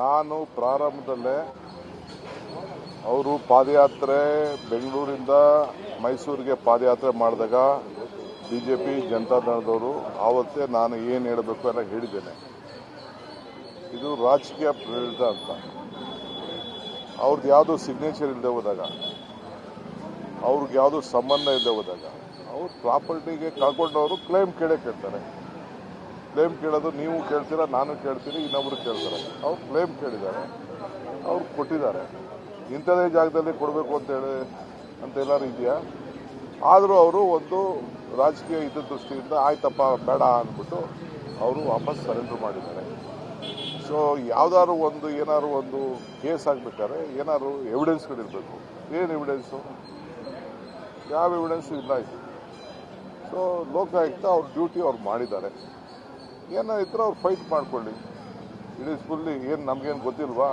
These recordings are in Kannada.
ನಾನು ಪ್ರಾರಂಭದಲ್ಲೇ ಅವರು ಪಾದಯಾತ್ರೆ ಬೆಂಗಳೂರಿಂದ ಮೈಸೂರಿಗೆ ಪಾದಯಾತ್ರೆ ಮಾಡಿದಾಗ ಬಿ ಜೆ ಪಿ ಜನತಾದಳದವರು ಆವತ್ತೇ ನಾನು ಏನು ಹೇಳಬೇಕು ಎಲ್ಲ ಹೇಳಿದ್ದೇನೆ. ಇದು ರಾಜಕೀಯ ಪ್ರೇರಿತ ಅಂತ. ಅವ್ರದ್ದು ಯಾವುದೋ ಸಿಗ್ನೇಚರ್ ಇಲ್ಲದೆ ಹೋದಾಗ, ಅವ್ರಿಗೆ ಯಾವುದೋ ಸಂಬಂಧ ಇಲ್ಲದೆ ಹೋದಾಗ, ಅವ್ರು ಪ್ರಾಪರ್ಟಿಗೆ ಕಳ್ಕೊಂಡವರು ಕ್ಲೈಮ್ ಕೇಳೇ ಕೇಳ್ತಾರೆ. ಕ್ಲೇಮ್ ಕೇಳೋದು, ನೀವು ಕೇಳ್ತೀರಾ, ನಾನು ಕೇಳ್ತೀನಿ, ಇನ್ನೊಬ್ರು ಕೇಳ್ತಾರೆ. ಅವ್ರು ಕ್ಲೇಮ್ ಕೇಳಿದ್ದಾರೆ. ಅವ್ರು ಕೊಟ್ಟಿದ್ದಾರೆ. ಇಂಥದೇ ಜಾಗದಲ್ಲಿ ಕೊಡಬೇಕು ಅಂತೇಳಿ ಅಂತ ಎಲ್ಲರೂ ಇದೆಯಾ ಆದರೂ ಅವರು ಒಂದು ರಾಜಕೀಯ ಹಿತದೃಷ್ಟಿಯಿಂದ ಆಯ್ತಪ್ಪ, ಬೇಡ ಅಂದ್ಬಿಟ್ಟು ಅವರು ವಾಪಸ್ ಸರೆಂಡರ್ ಮಾಡಿದ್ದಾರೆ. ಸೊ ಯಾವ್ದಾದ್ರು ಒಂದು, ಏನಾದ್ರು ಒಂದು ಕೇಸ್ ಆಗಬೇಕಾದ್ರೆ ಏನಾದ್ರು ಎವಿಡೆನ್ಸ್ಗಳಿರಬೇಕು ಏನು ಎವಿಡೆನ್ಸು ಯಾವ ಎವಿಡೆನ್ಸು ಇಲ್ಲ ಇದು ಸೊ ಲೋಕಾಯುಕ್ತ ಅವ್ರ ಡ್ಯೂಟಿ ಅವ್ರು ಮಾಡಿದ್ದಾರೆ. ಏನೋ ಇದ್ರೆ ಅವ್ರು ಫೈಟ್ ಮಾಡ್ಕೊಳ್ಳಿ. ಇಟ್ ಈಸ್ ಫುಲ್ಲಿ ಏನು ನಮಗೇನು ಗೊತ್ತಿಲ್ವಾ?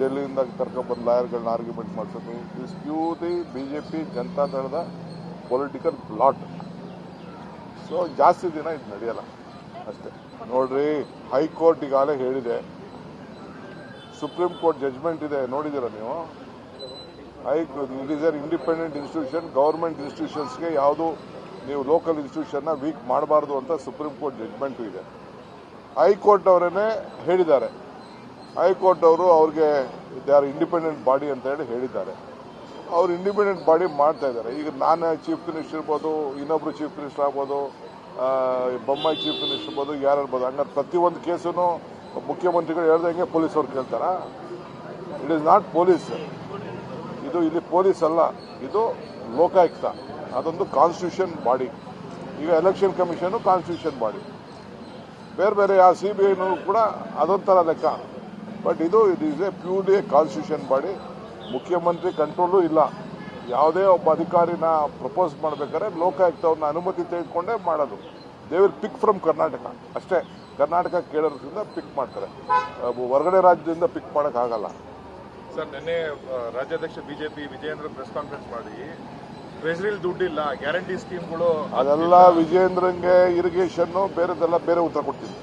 ಡೆಲ್ಲಿಯಿಂದ ಕರ್ಕೊಂಡ್ಬಂದು ಲಾಯರ್ಗಳನ್ನ ಆರ್ಗ್ಯುಮೆಂಟ್ ಮಾಡಿಸೋದು. Is purely B J P ಜನತಾದಳದ political plot so ಜಾಸ್ತಿ ದಿನ ಇದು ನಡೆಯಲ್ಲ. ಅಷ್ಟೇ. ನೋಡ್ರಿ ಹೈಕೋರ್ಟ್ ಈಗಾಗಲೇ ಹೇಳಿದೆ. ಸುಪ್ರೀಂ ಕೋರ್ಟ್ ಜಜ್ಮೆಂಟ್ ಇದೆ. ನೋಡಿದ್ದೀರಾ ನೀವು? High it is an independent institution government ಇನ್ಸ್ಟಿಟ್ಯೂಷನ್ಸ್ಗೆ ಯಾವುದು ನೀವು ಲೋಕಲ್ ಇನ್ಸ್ಟಿಟ್ಯೂಷನ್ನ ವೀಕ್ ಮಾಡಬಾರ್ದು ಅಂತ ಸುಪ್ರೀಂ ಕೋರ್ಟ್ ಜಜ್ಮೆಂಟು ಇದೆ. ಹೈಕೋರ್ಟ್ ಅವರೇ ಹೇಳಿದ್ದಾರೆ. ಹೈಕೋರ್ಟ್ ಅವರು ಅವ್ರಿಗೆ ದೇ ಆರ್ ಇಂಡಿಪೆಂಡೆಂಟ್ ಬಾಡಿ ಅಂತ ಹೇಳಿ ಹೇಳಿದ್ದಾರೆ. ಅವ್ರು ಇಂಡಿಪೆಂಡೆಂಟ್ ಬಾಡಿ ಮಾಡ್ತಾ ಇದ್ದಾರೆ. ಈಗ ನಾನು ಚೀಫ್ ಮಿನಿಸ್ಟರ್ ಇರ್ಬೋದು, ಇನ್ನೊಬ್ರು ಚೀಫ್ ಮಿನಿಸ್ಟರ್ ಆಗ್ಬೋದು ಬೊಮ್ಮಾಯಿ ಚೀಫ್ ಮಿನಿಸ್ಟರ್ ಇರ್ಬೋದು, ಯಾರು ಇರ್ಬೋದು. ಹಂಗಾರೆ ಪ್ರತಿಯೊಂದು ಕೇಸನ್ನು ಮುಖ್ಯಮಂತ್ರಿಗಳು ಹೇಳ್ದಂಗೆ ಪೊಲೀಸ್ ಅವ್ರು ಕೇಳ್ತಾರಾ? ಇಟ್ ಈಸ್ ನಾಟ್ ಪೊಲೀಸ್ ಇದು ಇಲ್ಲಿ ಪೊಲೀಸ್ ಅಲ್ಲ. ಇದು ಲೋಕಾಯುಕ್ತ. ಅದೊಂದು ಕಾನ್ಸ್ಟಿಟ್ಯೂಷನ್ ಬಾಡಿ ಈಗ ಎಲೆಕ್ಷನ್ ಕಮಿಷನು ಕಾನ್ಸ್ಟಿಟ್ಯೂಷನ್ ಬಾಡಿ ಬೇರೆ ಬೇರೆ, ಆ ಸಿ ಬಿ ಐನೂ ಕೂಡ ಅದೊಂಥರ ಲೆಕ್ಕ. ಬಟ್ ಇದು it is a purely constitution body ಮುಖ್ಯಮಂತ್ರಿ ಕಂಟ್ರೋಲು ಇಲ್ಲ. ಯಾವುದೇ ಒಬ್ಬ ಅಧಿಕಾರಿನ ಪ್ರಪೋಸ್ ಮಾಡಬೇಕಾದ್ರೆ ಲೋಕಾಯುಕ್ತ ಅವ್ರನ್ನ ಅನುಮತಿ ತೆಗೆದುಕೊಂಡೇ ಮಾಡೋದು. They will pick from Karnataka ಅಷ್ಟೇ ಕರ್ನಾಟಕ ಕೇಳೋದ್ರಿಂದ ಪಿಕ್ ಮಾಡ್ತಾರೆ. ಹೊರಗಡೆ ರಾಜ್ಯದಿಂದ ಪಿಕ್ ಮಾಡೋಕ್ಕಾಗಲ್ಲ. ಸರ್, ನಿನ್ನೆ ರಾಜ್ಯಾಧ್ಯಕ್ಷ ಬಿಜೆಪಿ ವಿಜಯೇಂದ್ರ ಪ್ರೆಸ್ ಕಾನ್ಫರೆನ್ಸ್ ಮಾಡಿ ಟ್ರೆಜರಿಲಿ ದುಡ್ಡಿಲ್ಲ ಗ್ಯಾರಂಟಿ ಸ್ಕೀಮ್ಗಳು ಅದೆಲ್ಲ ವಿಜೇಂದ್ರಂಗೆ ಇರಿಗೇಷನ್ ಬೇರೆದೆಲ್ಲ ಬೇರೆ ಉತ್ತರ ಕೊಡ್ತೀನಿ.